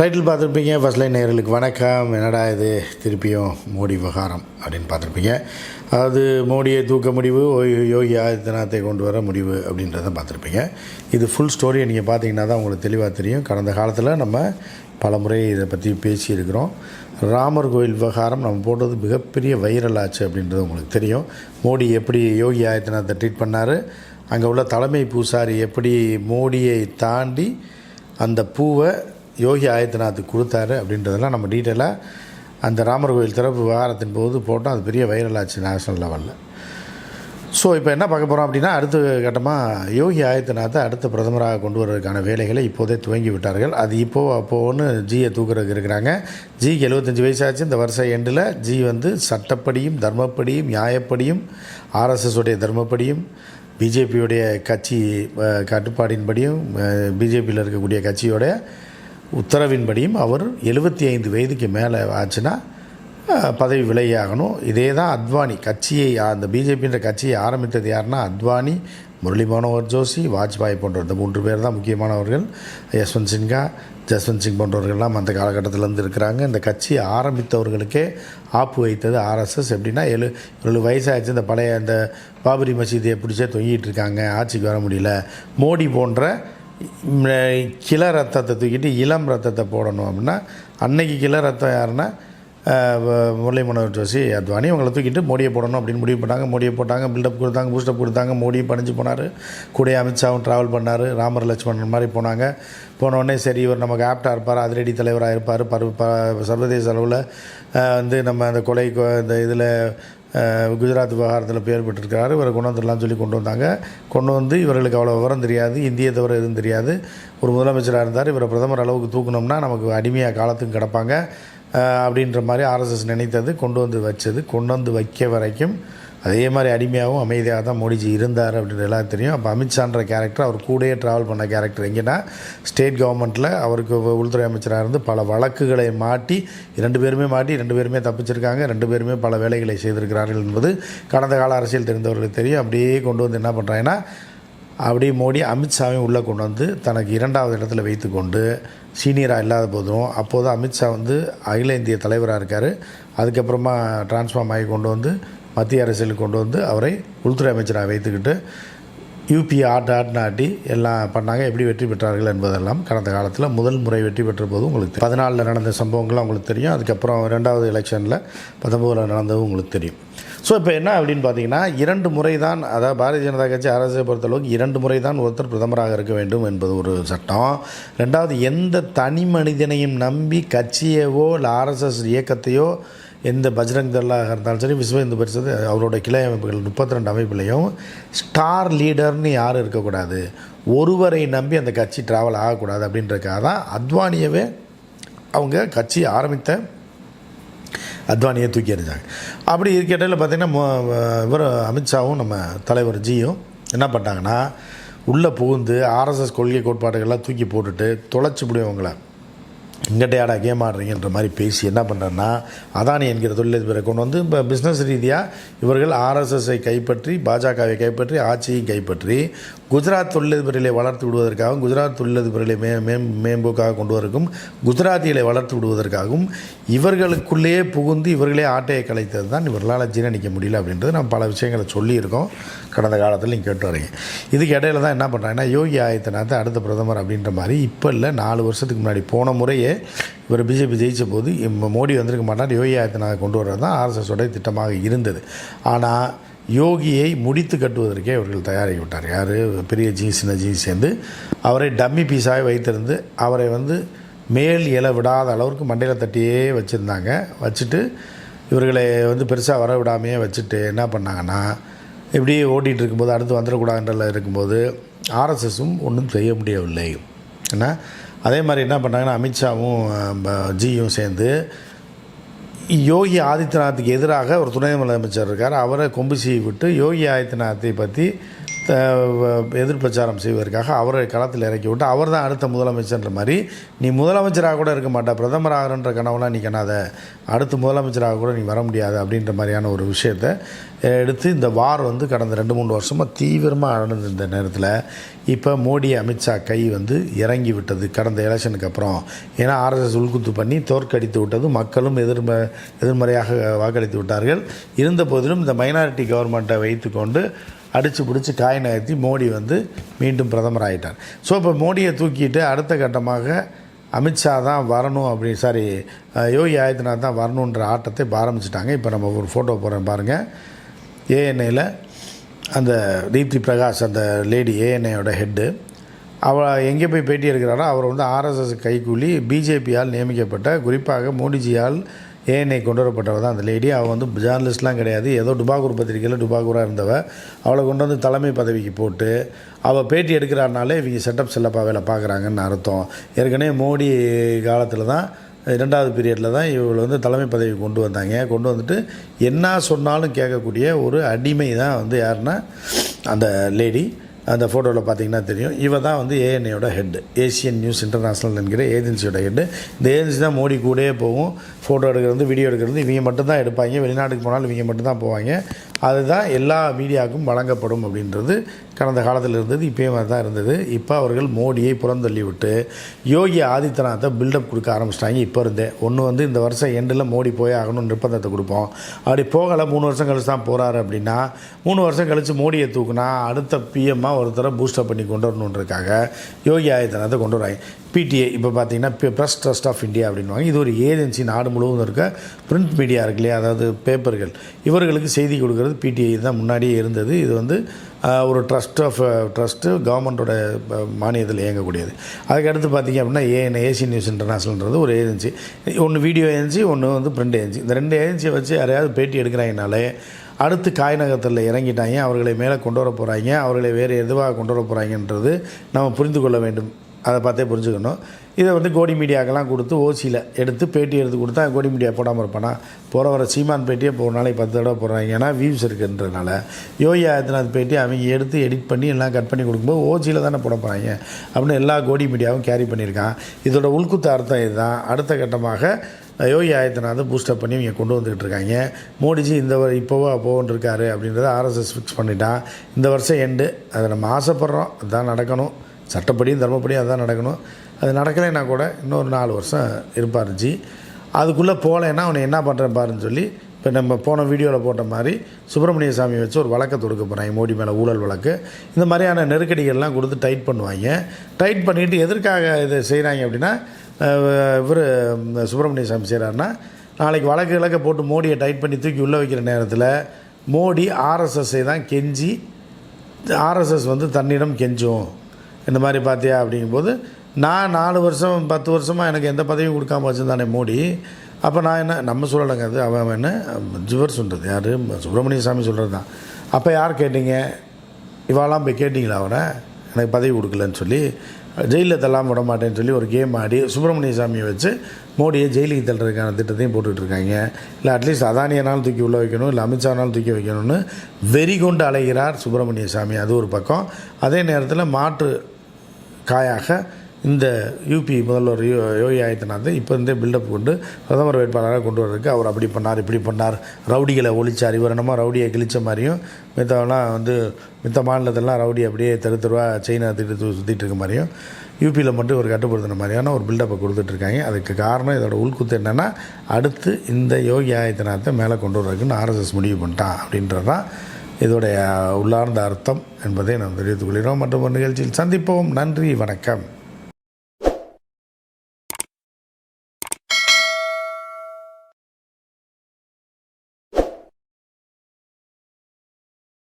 Title பார்த்துருப்பீங்க first line நேர்களுக்கு வணக்கம். என்னடா இது? திருப்பியும் மோடி விவகாரம் அப்படின்னு பார்த்துருப்பீங்க. அதாவது மோடியை தூக்க முடிவு யோகி ஆதித்யநாத்தை கொண்டு வர முடிவு அப்படின்றத பார்த்துருப்பீங்க. இது ஃபுல் ஸ்டோரியை நீங்கள் பார்த்தீங்கன்னா தான் உங்களுக்கு தெளிவாக தெரியும். கடந்த காலத்தில் நம்ம பல முறை இதை பற்றி பேசியிருக்கிறோம். ராமர் கோயில் விவகாரம் நம்ம போட்டது மிகப்பெரிய வைரல் ஆச்சு அப்படின்றது உங்களுக்கு தெரியும். மோடி எப்படி யோகி ஆதித்யநாத்தை ட்ரீட் பண்ணார்? அங்கே உள்ள தலைமை பூசாரி எப்படி மோடியை தாண்டி அந்த பூவை யோகி ஆதித்யநாத் கொடுத்தாரு அப்படின்றதெல்லாம் நம்ம டீட்டெயிலாக அந்த ராமர் கோயில் திறப்பு விவகாரத்தின் போது போட்டோம். அது பெரிய வைரல் ஆச்சு நேஷனல் லெவலில் ஸோ இப்போ என்ன பார்க்க போகிறோம் அப்படின்னா அடுத்த கட்டமாக யோகி ஆதித்யநாத்தை அடுத்த பிரதமராக கொண்டு வருவதற்கான வேலைகளை இப்போதே துவங்கி விட்டார்கள். அது இப்போது அப்போன்னு ஜியை தூக்குறதுக்கு இருக்கிறாங்க. ஜிக்கு எழுபத்தஞ்சி வயசாச்சு. இந்த வருஷ எண்டில் ஜி வந்து சட்டப்படியும் தர்மப்படியும் நியாயப்படியும் ஆர்எஸ்எஸ் உடைய தர்மப்படியும் பிஜேபியுடைய கட்சி கட்டுப்பாடின்படியும் பிஜேபியில் இருக்கக்கூடிய கட்சியோடைய உத்தரவின்படியும் அவர் எழுபத்தி ஐந்து வயதுக்கு மேலே ஆச்சுன்னா பதவி விலையாகணும் இதே தான் அத்வானி கட்சியை அந்த பிஜேபின்ற கட்சியை ஆரம்பித்தது யாருன்னா அத்வானி முரளி மனோகர் ஜோஷி வாஜ்பாய் போன்ற இந்த மூன்று பேர் தான் முக்கியமானவர்கள். யஸ்வந்த் சின்ஹா ஜஸ்வந்த் சிங் போன்றவர்கள்லாம் அந்த காலகட்டத்திலேருந்து இருக்கிறாங்க. இந்த கட்சியை ஆரம்பித்தவர்களுக்கே ஆப்பு வைத்தது ஆர்எஸ்எஸ் எப்படின்னா எழு ஏழு வயசாகிடுச்சு இந்த பழைய அந்த பாபரி மசீதியை பிடிச்சே தொங்கிட்டு இருக்காங்க. ஆட்சிக்கு வர முடியல. மோடி போன்ற கிள ரத்தத்தை தூக்கிட்டு இளம் ரத்தத்தை போடணும் அப்படின்னா அன்னைக்கு கிள ரத்தம் யாருன்னா முரளி மனோகர் ஜோஷி அத்வானி அவங்கள தூக்கிட்டு மோடியை போடணும் அப்படின்னு முடிவு பண்ணாங்க மோடியை போட்டாங்க பில்டப் கொடுத்தாங்க பூஸ்டப் கொடுத்தாங்க மோடியும் பணிஞ்சு போனார். கூட அமித்ஷாவும் ட்ராவல் பண்ணார் ராமர் லட்சுமணன் மாதிரி போனாங்க. போனோடனே சரி இவர் நமக்கு ஆப்டாக இருப்பார்? அதிரடி தலைவராக இருப்பார். பரு ப சர்வதேச அளவில் வந்து நம்ம அந்த கொலை கொ- இந்த இதில் குஜராத் விவகாரத்தில் பேர் பெற்றிருக்கிறாரு. இவரை கொண்டு வந்துடலாம்னு சொல்லி கொண்டு வந்தாங்க. கொண்டு வந்து இவர்களுக்கு அவ்வளோ விவரம் தெரியாது. இந்திய தவிர எதுவும் தெரியாது. ஒரு முதலமைச்சராக இருந்தார். இவரை பிரதமர் அளவுக்கு தூக்கணும்னா நமக்கு அடிமையாக காலத்துக்கு கிடப்பாங்க. அப்படின்ற மாதிரி ஆர்எஸ்எஸ் நினைத்தது கொண்டு வந்து வச்சது கொண்டு வந்து வைக்க வரைக்கும். அதே மாதிரி அடிமையாகவும் அமைதியாக தான் மோடிஜி இருந்தார் அப்படின்றது எல்லாம் தெரியும். அப்போ அமித்ஷான்ற கேரக்டர் அவர் கூடயே ட்ராவல் பண்ண கேரக்டர் எங்கேன்னா ஸ்டேட் கவர்மெண்ட்டில் அவருக்கு உள்துறை அமைச்சராக இருந்து பல வழக்குகளை மாட்டி ரெண்டு பேருமே மாட்டி ரெண்டு பேருமே தப்பிச்சிருக்காங்க. ரெண்டு பேருமே பல வேலைகளை செய்திருக்கிறார்கள் என்பது கடந்த கால அரசியல் தெரிந்தவர்களுக்கு தெரியும். அப்படியே கொண்டு வந்து என்ன பண்ணுறாங்கன்னா அப்படியே மோடி அமித்ஷாவையும் உள்ளே கொண்டு வந்து தனக்கு இரண்டாவது இடத்துல வைத்துக்கொண்டு சீனியராக இல்லாத போதும் அப்போது அமித்ஷா வந்து அகில இந்திய தலைவராக இருக்கார். அதுக்கப்புறமா டிரான்ஸ்ஃபார்ம் ஆகி கொண்டு வந்து மத்திய அரசியலுக்கு கொண்டு வந்து அவரை உள்துறை அமைச்சராக வைத்துக்கிட்டு யூபி ஆட்டு ஆட்டு ஆட்டி எல்லாம் பண்ணாங்க. எப்படி வெற்றி பெற்றார்கள் என்பதெல்லாம் கடந்த காலத்தில் முதல் முறை வெற்றி பெற்ற போது உங்களுக்கு தெரியும். பதினாலில் நடந்த சம்பவங்கள்லாம் உங்களுக்கு தெரியும். அதுக்கப்புறம் ரெண்டாவது எலெக்ஷனில் பத்தொம்போதில் நடந்ததும் உங்களுக்கு தெரியும். ஸோ இப்போ என்ன அப்படின்னு பார்த்தீங்கன்னா இரண்டு முறை தான் அதாவது பாரதிய ஜனதா கட்சி அரசை பொறுத்தளவுக்கு இரண்டு முறை தான் ஒருத்தர் பிரதமராக இருக்க வேண்டும் என்பது ஒரு சட்டம். ரெண்டாவது எந்த தனி மனிதனையும் நம்பி கட்சியவோ இல்லை ஆர்எஸ்எஸ் இயக்கத்தையோ எந்த பஜ்ரங் தல்லாக இருந்தாலும் சரி விஸ்வ இந்து பரிஷத்து அவரோட கிளை அமைப்புகள் முப்பத்தி ரெண்டு அமைப்புலையும் ஸ்டார் லீடர்னு யாரும் இருக்கக்கூடாது. ஒருவரை நம்பி அந்த கட்சி ட்ராவல் ஆகக்கூடாது அப்படின்றதுக்காக தான் அத்வானியவே அவங்க கட்சி ஆரம்பித்த அத்வானியை தூக்கி எறிஞ்சாங்க. அப்படி இருக்கையில் பார்த்தீங்கன்னா இவர் அமித்ஷாவும் நம்ம தலைவர் ஜியும் என்ன பண்ணிட்டாங்கன்னா உள்ளே புகுந்து ஆர்எஸ்எஸ் கொள்கை கோட்பாடுகள்லாம் தூக்கி போட்டுட்டு தொலைச்சி முடியவங்களை இங்கிட்டையாடா கேம் ஆடுறீங்கன்ற மாதிரி பேசி என்ன பண்ணுறேன்னா அதானி என்கிற தொழிலதிபரை கொண்டு வந்து இப்போ பிஸ்னஸ் ரீதியாக இவர்கள் ஆர்எஸ்எஸ்ஸை கைப்பற்றி பாஜகவை கைப்பற்றி ஆட்சியை கைப்பற்றி குஜராத் தொழிலதிபர்களை வளர்த்து விடுவதற்காகவும் குஜராத் தொழிலதிபர்களை மே மேம் மேம்போக்காக கொண்டு வருவதற்கும் குஜராத்திகளை வளர்த்து விடுவதற்காகவும் இவர்களுக்குள்ளேயே புகுந்து இவர்களே ஆட்டையை கலைத்தது தான். இவர்களால் ஜீரணிக்க முடியல அப்படின்றது நம்ம பல விஷயங்களை சொல்லியிருக்கோம். கடந்த காலத்தில் நீங்கள் கேட்டு வரீங்க. இதுக்கு இடையில தான் என்ன பண்ணுறாங்கன்னா யோகி ஆதித்யநாத் அடுத்த பிரதமர் அப்படின்ற மாதிரி இப்போ இல்லை நாலு வருஷத்துக்கு முன்னாடி போன முறையே இவர் பிஜேபி ஜெயித்த போது மோடி வந்திருக்க மாட்டார். யோகி ஆதித்யநாத் கொண்டு வர்றது தான் ஆர்எஸ்எஸோடைய திட்டமாக இருந்தது. ஆனால் யோகியை முடித்து கட்டுவதற்கே அவர்கள் தயாராகி விட்டார் யார்? பெரிய ஜி சின்ன ஜி சேர்ந்து அவரை டம்மி பீஸாக வைத்திருந்து அவரை வந்து மேல் இல விடாத அளவுக்கு மண்டையில் தட்டியே வச்சுருந்தாங்க. வச்சுட்டு இவர்களை வந்து பெருசாக வர விடாமையே வச்சுட்டு என்ன பண்ணாங்கன்னா இப்படியே ஓட்டிகிட்டு இருக்கும்போது அடுத்து வந்துடக்கூடாதுன்றல இருக்கும்போது ஆர்எஸ்எஸும் ஒன்றும் செய்ய முடியவில்லை. ஏன்னா அதே மாதிரி என்ன பண்ணாங்கன்னா அமித்ஷாவும் ஜியும் சேர்ந்து யோகி ஆதித்யநாத்துக்கு எதிராக ஒரு துணை முதலமைச்சர் இருக்கார். அவரை கொம்பு செய்ய விட்டு யோகி ஆதித்யநாத்தை பற்றி எதிர்பிரச்சாரம் செய்வதற்காக அவரை களத்தில் இறக்கி விட்டு அவர் தான் அடுத்த முதலமைச்சர்ன்ற மாதிரி நீ முதலமைச்சராக கூட இருக்க மாட்டா பிரதமர் ஆகிறன்ற கனவுலாம் நீ கண்ணாத அடுத்து முதலமைச்சராக கூட நீ வர முடியாது அப்படின்ற மாதிரியான ஒரு விஷயத்தை எடுத்து இந்த வார் வந்து கடந்த ரெண்டு மூணு வருஷமாக தீவிரமாக நடந்த நேரத்தில் இப்போ மோடி அமித்ஷா கை வந்து இறங்கி விட்டது கடந்த எலெக்ஷனுக்கு அப்புறம். ஏன்னா ஆர்எஸ்எஸ் உள்குத்து பண்ணி தோற்கடித்து விட்டது மக்களும் எதிர்ம எதிர்மறையாக வாக்களித்து விட்டார்கள். இருந்த போதிலும் இந்த மைனாரிட்டி கவர்மெண்ட்டை வைத்துக்கொண்டு அடித்து பிடிச்சி காய் நகர்த்தி மோடி வந்து மீண்டும் பிரதமர் ஆகிட்டார் ஸோ இப்போ மோடியை தூக்கிட்டு அடுத்த கட்டமாக அமித்ஷா தான் வரணும் அப்படி சாரி யோகி ஆதித்யநாத் தான் வரணுன்ற ஆட்டத்தை ஆரம்பிச்சிட்டாங்க. இப்போ நம்ம ஒரு ஃபோட்டோ போகிறேன் பாருங்கள் ஏஎன்ஐயில் அந்த தீப்தி பிரகாஷ் அந்த லேடி ஏஎன்ஏயோட ஹெட்டு அவள் எங்கே போய் பேட்டி எடுக்கிறாரோ அவர் வந்து ஆர்எஸ்எஸ் கைக்கூலி பிஜேபியால் நியமிக்கப்பட்ட குறிப்பாக மோடிஜியால் ஏஎன்ஐ கொண்டு வரப்பட்டவ தான். அந்த லேடி அவள் வந்து ஜேர்னலிஸ்ட்லாம் கிடையாது. ஏதோ டுபாகூர் பத்திரிக்கையில் டுபாகூராக இருந்தவ. அவளை கொண்டு வந்து தலைமை பதவிக்கு போட்டு அவள் பேட்டி எடுக்கிறாருனாலே இவங்க செட்டப் செல்லப்பா வேலை பார்க்குறாங்கன்னு அர்த்தம். ஏற்கனவே மோடி காலத்தில் தான் இரண்டாவது பீரியடில் தான் இவள் வந்து தலைமை பதவி கொண்டு வந்தாங்க. கொண்டு வந்துட்டு என்ன சொன்னாலும் கேட்கக்கூடிய ஒரு அடிமை தான் வந்து யாருன்னா அந்த லேடி. அந்த ஃபோட்டோவில் பார்த்தீங்கன்னா தெரியும். இவ தான் வந்து ஏஎன்ஏயோட ஹெட்டு ஏசியன் நியூஸ் இன்டர்நேஷ்னல் என்கிற ஏஜென்சியோட ஹெட் இந்த ஏஜென்சி தான் மோடி கூடயே போகும். ஃபோட்டோ எடுக்கிறது வீடியோ எடுக்கிறது இவங்க மட்டும்தான் எடுப்பாங்க. வெளிநாட்டுக்கு போனாலும் இவங்க மட்டும்தான் போவாங்க. அதுதான் எல்லா மீடியாவுக்கும் வழங்கப்படும் அப்படின்றது கடந்த காலத்தில் இருந்தது இப்போயும் தான் இருந்தது. இப்போ அவர்கள் மோடியை புறந்தள்ளி விட்டு யோகி ஆதித்யநாத்தை பில்டப் கொடுக்க ஆரம்பிச்சிட்டாங்க. இப்போ இருந்தே ஒன்று வந்து இந்த வருஷம் எண்டில் மோடி போய் ஆகணும்னு நிர்பந்தத்தை கொடுப்போம். அப்படி போகலை மூணு வருஷம் கழிச்சு தான் போகிறாரு அப்படின்னா மூணு வருஷம் கழித்து மோடியை தூக்குனா அடுத்த பிஎம்மாக ஒருத்தரை பூஸ்டப் பண்ணி கொண்டு வரணுன்றதுக்காக யோகி ஆதித்யநாத்தை கொண்டு வராங்க. பிடிஏ இப்போ பார்த்தீங்கன்னா ப்ரெஸ் ட்ரஸ்ட் ஆஃப் இந்தியா அப்படின்வாங்க இது ஒரு ஏஜென்சி நாடு முழுவதும் இருக்க பிரிண்ட் மீடியா இருக்கு இல்லையா? அதாவது பேப்பர்கள் இவர்களுக்கு செய்தி கொடுக்கறது பிடிஐ தான். முன்னாடியே இருந்தது. இது வந்து ஒரு ட்ரஸ்ட் ஆஃப் ட்ரஸ்ட்டு கவர்மெண்ட்டோட மானியத்தில் இயங்கக்கூடியது. அதுக்கடுத்து பார்த்தீங்க அப்படின்னா ஏஎன் ஏசி நியூஸ் இன்டர்நேஷனல்ன்றது ஒரு ஏஜென்சி. ஒன்று வீடியோ ஏஜென்சி ஒன்று வந்து பிரிண்ட் ஏஜென்சி. இந்த ரெண்டு ஏஜென்சியை வச்சு யாரையாவது பேட்டி எடுக்கிறாங்கனாலே அடுத்து காய்நகரத்தில் இறங்கிட்டாங்க அவர்களை மேலே கொண்டு வர போகிறாங்க அவர்களை வேறு எதுவாக கொண்டு வர போகிறாங்கன்றது நம்ம புரிந்து கொள்ள வேண்டும். அதை பார்த்தே புரிஞ்சுக்கணும். இதை வந்து கோடி மீடியாக்கெல்லாம் கொடுத்து ஓசியில் எடுத்து பேட்டி எடுத்து கொடுத்தா கோடி மீடியா போடாமல் இருப்பானா? போகிற வர சீமான் பேட்டியே போகிற நாளைக்கு பத்து தடவை போடுறாங்க. ஏன்னா வியூஸ் இருக்குன்றதுனால யோகி ஆதித்யநாத் பேட்டி அவங்க எடுத்து எடிட் பண்ணி எல்லாம் கட் பண்ணி கொடுக்கும்போது ஓசியில் தானே போட போகிறாங்க அப்படின்னு எல்லா கோடி மீடியாவும் கேரி பண்ணியிருக்கான். இதோட உள்குத்த அர்த்தம் இதுதான். அடுத்த கட்டமாக யோகி ஆதித்யநாத் பூஸ்டப் பண்ணி இங்கே கொண்டு வந்துக்கிட்டு இருக்காங்க. மோடிஜி இந்த இப்போவோ அப்போவோன்னு இருக்காரு அப்படின்றத ஆர்எஸ்எஸ் ஃபிக்ஸ் பண்ணிட்டான். இந்த வருஷம் எண்டு அதை நம்ம ஆசைப்பட்றோம். அதுதான் நடக்கணும். சட்டப்படியும் தர்மப்படியும் அதுதான் நடக்கணும். அது நடக்கலைன்னா கூட இன்னொரு நாலு வருஷம் இருப்பார் ஜி. அதுக்குள்ளே போகலைன்னா அவனை என்ன பண்ணுறேன் பாருன்னு சொல்லி இப்போ நம்ம போன வீடியோவில் போட்ட மாதிரி சுப்பிரமணிய சாமி வச்சு ஒரு வழக்கை தொடுக்க போகிறாங்க மோடி மேலே ஊழல் வழக்கு. இந்த மாதிரியான நெருக்கடிகள்லாம் கொடுத்து டைட் பண்ணுவாங்க. டைட் பண்ணிவிட்டு எதற்காக இதை செய்கிறாங்க அப்படின்னா இவர் சுப்பிரமணிய சாமி செய்கிறாருன்னா நாளைக்கு வழக்கு இலக்க போட்டு மோடியை டைட் பண்ணி தூக்கி உள்ளே வைக்கிற நேரத்தில் மோடி ஆர்எஸ்எஸ்ஸை தான் கெஞ்சி ஆர்எஸ்எஸ் வந்து தன்னிடம் கெஞ்சும். இந்த மாதிரி பார்த்தியா அப்படிங்கும்போது நான் நாலு வருஷம் பத்து வருஷமாக எனக்கு எந்த பதவியும் கொடுக்காம வச்சுருந்தானே மோடி. அப்போ நான் என்ன நம்ம சொல்லலைங்க அது அவன் அவன் என்ன ஜுவர் சொல்கிறது யார்? சுப்பிரமணிய சாமி சொல்கிறது தான் அப்போ யார் கேட்டீங்க? இவாலாம் போய் கேட்டிங்களா அவனை? எனக்கு பதவி கொடுக்கலன்னு சொல்லி ஜெயிலில் தள்ளாமல் விட மாட்டேன்னு சொல்லி ஒரு கேம் ஆடி சுப்பிரமணிய சாமியை வச்சு மோடியை ஜெயிலுக்கு தள்ளுறதுக்கான திட்டத்தையும் போட்டுட்ருக்காங்க. இல்லை அட்லீஸ்ட் அதானியனாலும் தூக்கி உள்ளே வைக்கணும் இல்லை அமித்ஷானாலும் தூக்கி வைக்கணும்னு வெறி கொண்டு அலைகிறார் சுப்பிரமணிய சாமி. அது ஒரு பக்கம். அதே நேரத்தில் மாற்று காயாக இந்த யூபி முதல்வர் யோ யோகி ஆதித்யநாத்தை இப்போ இருந்தே பில்டப் கொண்டு பிரதமர் வேட்பாளராக கொண்டு வர்றதுக்கு அவர் அப்படி பண்ணார் இப்படி பண்ணார். ரவுடிகளை ஒழிச்சார். இவர் என்னமோ ரவுடியை கிழிச்ச மாதிரியும் மித்தவெல்லாம் வந்து மித்த மாநிலத்திலலாம் ரவுடி அப்படியே தெரு தெருவாக செயினை திட்டு சுற்றிட்டு இருக்க மாதிரியும் யூபியில் மட்டும் இவர் கட்டுப்படுத்தின மாதிரியான ஒரு பில்டப்பை கொடுத்துட்ருக்காங்க. அதுக்கு காரணம் இதோட உள்குத்து என்னென்னா அடுத்து இந்த யோகி ஆதித்யநாத்தை மேலே கொண்டு வர்றதுக்குன்னு ஆர்எஸ்எஸ் முடிவு பண்ணிட்டான் அப்படின்றது தான் இதோடைய உள்ளார்ந்த அர்த்தம் என்பதை நாம் தெரிவித்துக் கொள்கிறோம். மற்றும் ஒரு நிகழ்ச்சியில் சந்திப்போம். நன்றி வணக்கம்.